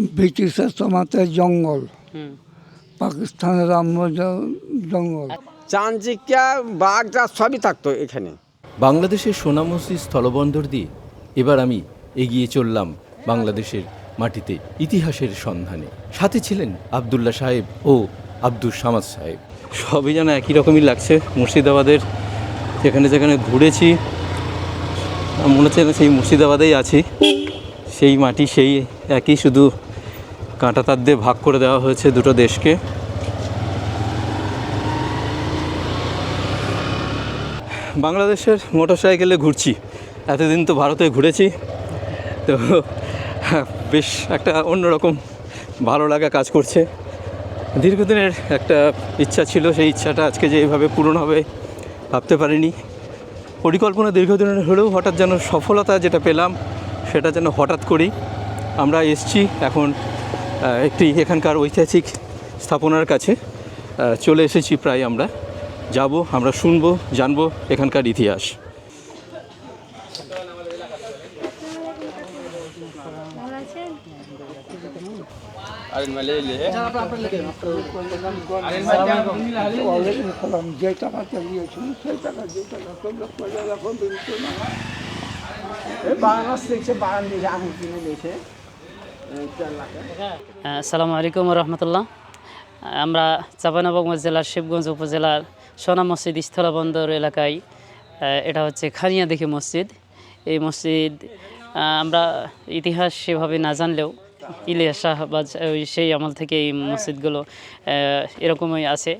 ব্রিটিশের সময়তে জঙ্গল। পাকিস্তানের আমল জঙ্গল। চাঞ্চিকা বাঘটা সবই থাকতো এখানে। বাংলাদেশের সোনামসি স্থলবন্দর দিয়ে এবার আমি এগিয়ে চললাম বাংলাদেশের মাটিতে ইতিহাসের সন্ধানে। সাথে ছিলেন আবদুল্লাহ সাহেব ও আব্দুল সামাদ সাহেব। সবই যেন একই রকমই লাগছে মুর্শিদাবাদের। যেখানে যেখানে ঘুরেছি মনে হচ্ছে সেই মুর্শিদাবাদেই আছি। সেই মাটি সেই একই শুধু কাঁটা তার দিয়ে ভাগ করে দেওয়া হয়েছে দুটো দেশকে। বাংলাদেশের মোটর সাইকেলে ঘুরছি। এতদিন তো ভারতে ঘুরেছি। তো বেশ একটা অন্যরকম ভালো লাগা কাজ করছে। দীর্ঘদিনের একটা ইচ্ছা ছিল, সেই ইচ্ছাটা আজকে যে এইভাবে পূরণ হবে ভাবতে পারিনি। পরিকল্পনা দীর্ঘদিনের হলেও হঠাৎ যেন সফলতা যেটা পেলাম, সেটা যেন হঠাৎ করেই আমরা এসছি এখন একটি এখানকার ঐতিহাসিক স্থাপনার কাছে চলে এসেছি প্রায় আমরা। যাব, আমরা শুনব, জানব এখানকার ইতিহাস। ওয়ালাইকুম সালাম যে টাকাটা দিয়েছিল সেই টাকা যে টাকা তোমরা পয়সা রাখো বিলতো না আসসালামু আলাইকুম রহমতুল্লাহ। আমরা চাঁপাইনবাবগঞ্জ জেলার শিবগঞ্জ উপজেলার সোনা মসজিদ স্থলবন্দর এলাকায় এটা হচ্ছে খানিয়া দেখি মসজিদ। এই মসজিদ আমরা ইতিহাস সেভাবে না জানলেও ইলিয়াস শাহবাজ ওই সেই আমল থেকে এই মসজিদগুলো এরকমই আছে।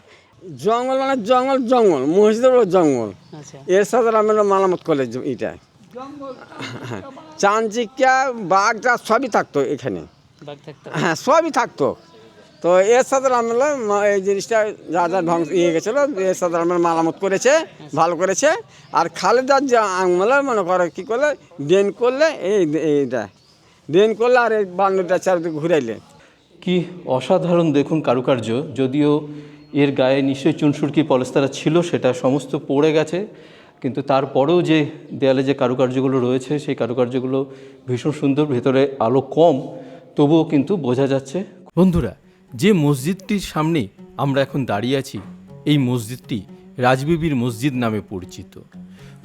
জঙ্গল মানে জঙ্গল জঙ্গল। মসজিদের জঙ্গল। আচ্ছা। এর সাথে আমরা মালামত কলেজ এটা চাঞ্চিকা বাঘটা সবই থাকতো এখানে। হ্যাঁ সবই থাকতো। তো এর সাথে আমরা এই জিনিসটা যা যা ধ্বংস ইয়ে গেছিল এর সাথে আমরা মালামত করেছে ভালো করেছে। আর খালেদার যে আমলে মনে করে কী করলে ড্রেন করলে এই এইটা। ড্রেন করলে আর এই বান্ডটা চারিদিকে ঘুরাইলে। কি অসাধারণ দেখুন কারুকার্য যদিও এর গায়ে নিশ্চয়ই চুনসুরকি পলস্তারা ছিল সেটা সমস্ত পড়ে গেছে। কিন্তু তারপরেও যে দেয়ালে যে কারুকার্যগুলো রয়েছে, সেই কারুকার্যগুলো ভীষণ সুন্দর, ভেতরে আলো কম, তবুও কিন্তু বোঝা যাচ্ছে। বন্ধুরা, যে মসজিদটির সামনে আমরা এখন দাঁড়িয়ে আছি, এই মসজিদটি রাজবিবির মসজিদ নামে পরিচিত।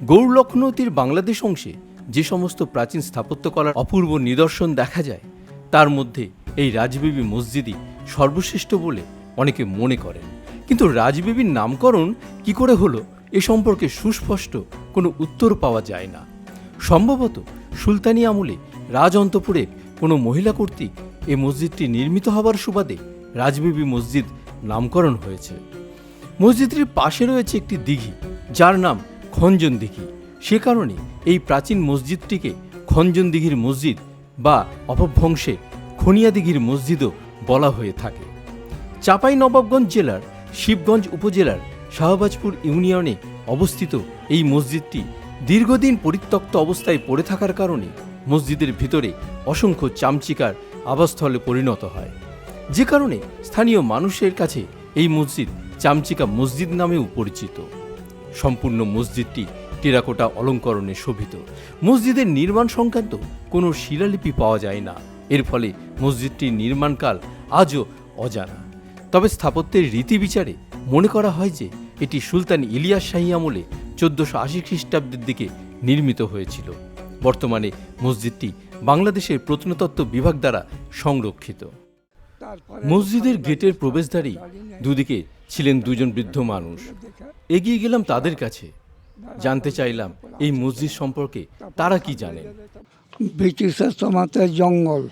গৌর লক্ষ্ণৌতির বাংলাদেশ অংশে যে সমস্ত প্রাচীন স্থাপত্যকলার অপূর্ব নিদর্শন দেখা যায়, তার মধ্যে এই রাজবিবি মসজিদই সর্বশ্রেষ্ঠ বলে অনেকে মনে করেন। কিন্তু রাজবিবির নামকরণ কি করে হলো? এ সম্পর্কে সুস্পষ্ট কোনো উত্তর পাওয়া যায় না। সম্ভবত সুলতানি আমলে রাজ অন্তপুরে কোনো মহিলা কর্তৃক এ মসজিদটি নির্মিত হবার সুবাদে রাজবিবি মসজিদ নামকরণ হয়েছে। মসজিদটির পাশে রয়েছে একটি দিঘি, যার নাম খঞ্জন দিঘি। সে কারণে এই প্রাচীন মসজিদটিকে খঞ্জন দিঘির মসজিদ বা অপভ্রংশে খনিয়া দিঘির মসজিদও বলা হয়ে থাকে। চাপাই নবাবগঞ্জ জেলার শিবগঞ্জ উপজেলার শাহবাজপুর ইউনিয়নে অবস্থিত এই মসজিদটি দীর্ঘদিন পরিত্যক্ত অবস্থায় পড়ে থাকার কারণে মসজিদের ভিতরে অসংখ্য চামচিকার আবাসস্থলে পরিণত হয়। যে কারণে স্থানীয় মানুষের কাছে এই মসজিদ চামচিকা মসজিদ নামেও পরিচিত। সম্পূর্ণ মসজিদটি টেরাকোটা অলঙ্করণে শোভিত। মসজিদের নির্মাণ সংক্রান্ত কোনো শিলালিপি পাওয়া যায় না। এর ফলে মসজিদটির নির্মাণকাল আজও অজানা। তবে স্থাপত্যের রীতি বিচারে মনে করা হয় যে এটি সুলতান ইলিয়াস শাহী আমলে চোদ্দশো আশি খ্রিস্টাব্দের দিকে নির্মিত হয়েছিল। বর্তমানে মসজিদটি বাংলাদেশের প্রত্নতত্ত্ব বিভাগ দ্বারা সংরক্ষিত। মসজিদের গেটের প্রবেশদ্বারই দুদিকে ছিলেন দুজন বৃদ্ধ মানুষ। এগিয়ে গেলাম তাদের কাছে। জানতে চাইলাম এই মসজিদ সম্পর্কে তারা কি জানেন। ব্রিটিশের জঙ্গল।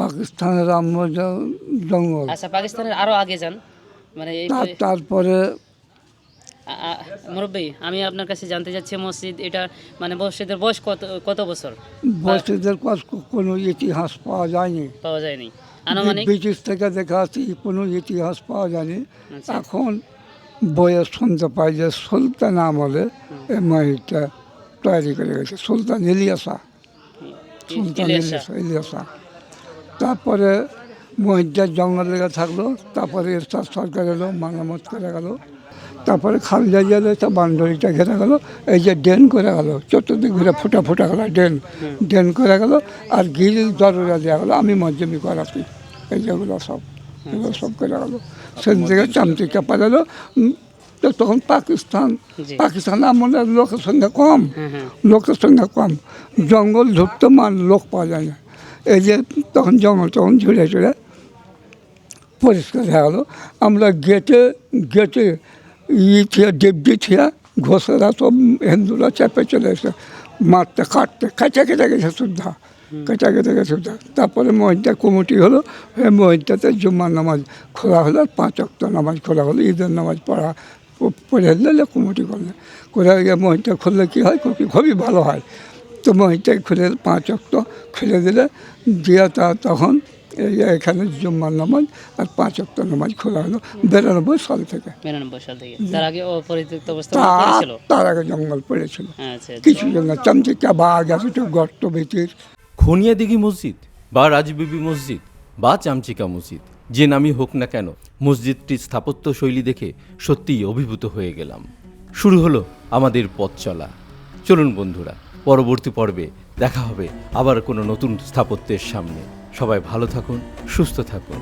পাকিস্তানের জঙ্গল। আচ্ছা পাকিস্তানের আরও আগে যান। মানে তারপরে মুরব্বী আমি আপনার কাছে জানতে চাচ্ছি মসজিদ এটা মানে মসজিদের বয়স কত কত বছর? মসজিদের কোনো ইতিহাস পাওয়া যায়নি। পাওয়া যায়নি। আনুমানিক? ব্রিটিশ থেকে দেখা যাচ্ছে কোনো ইতিহাস পাওয়া যায়নি। আচ্ছা। এখন বইয়ে শুনতে পাই যে সুলতান আমলে এই মসজিদটা তৈরি করে গেছে। সুলতান ইলিয়াসা সুলতান ইলিয়াসা ইলিয়াসা তারপরে মসজিদের জঙ্গল লেগে থাকল তারপরে এরশাদ সরকার এলো মারামত করে গেল। তারপরে খালজা গেলে তা বান্ডরিটা ঘেরা গেল এই যে ড্রেন করে গেল চতুর্দিক ঘুরে ফুটা ফুটা গেল ড্রেন ড্রেন করে গেল আর গিল দরজা দেওয়া গেলো আমি মজ্জমি করাছি এই যেগুলো সব এগুলো সব করে গেলো। সেদিন থেকে চামচিকা পালালো তো তখন পাকিস্তান পাকিস্তান আমাদের লোকের সংখ্যা কম হ্যাঁ হ্যাঁ। লোকের সংখ্যা কম জঙ্গল ধরতে মান লোক পাওয়া যায় না। এই যে তখন জঙ্গল তখন ঝুড়ে ঝুড়ে পরিষ্কার হয়ে গেলো। আমরা গেটে গেটে ই থিয়া দেবজি থিয়া ঘোষেরা সব হিন্দুরা চেপে চলে এসে মারতে কাটতে কেটে কেটে গেছে সুদ্ধা কেটে কেটে গেছে সুদ্ধা তারপরে মহিনটা কমিটি হলো এই মহিনটাতে জুম্মার নামাজ খোলা হলো আর পাঁচ অক্ট নামাজ খোলা হলো ঈদের নামাজ পড়া পড়ে দিলে কমিটি করলে। করে গিয়ে মহিনটা খুললে কী হয়? খুবই ভালো হয়। তো মহিনটাকে খুলে পাঁচ অক্ট খুলে দিলে দিয়ে তা তখন এই এখানে জুম্মার নামাজ আর পাঁচ অক্ট নামাজ খোলা হলো বিরানব্বই সাল থেকে। বিরানব্বই সাল থেকে। তার আগে অপরিত্যক্ত অবস্থা ছিল তার আগে জঙ্গল পড়েছিল। আচ্ছা কিছু জঙ্গল চামচিকা আছে একটু গর্ত ভিতির খনিয়াদিঘি মসজিদ বা রাজবিবি মসজিদ বা চামচিকা মসজিদ যে নামই হোক না কেন মসজিদটির স্থাপত্য শৈলী দেখে সত্যিই অভিভূত হয়ে গেলাম। শুরু হলো আমাদের পথ চলা। চলুন বন্ধুরা পরবর্তী পর্বে দেখা হবে আবার কোনো নতুন স্থাপত্যের সামনে। সবাই ভালো থাকুন সুস্থ থাকুন।